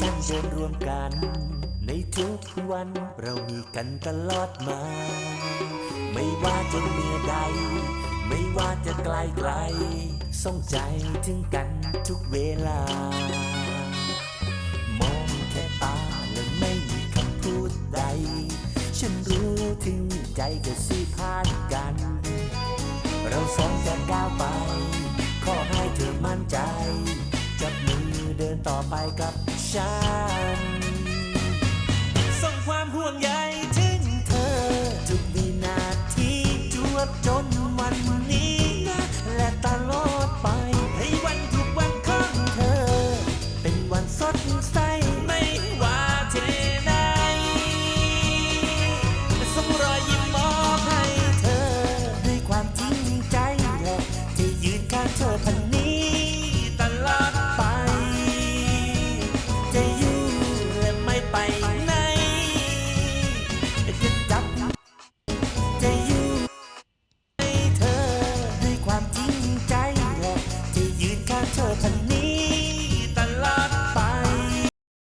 ฉันเดินรวมกัน ในทุกวันเรามีกันตลอดมา ไม่ว่าจะเมื่อใด ไม่ว่าจะไกลไกลส่งใจถึงกันทุกเวลา มองแค่ตาและไม่มีคำพูดใด ฉันรู้ถึงใจก็สื่อผ่านกัน เราสองจะก้าวไป เดินต่อไปกับฉัน ส่งความห่วงใยถึงเธอ ทุกวินาทีจวบจนวันนี้นะและตลอดไป ให้วันทุกวันของเธอ เป็นวันสดใส เธอพัน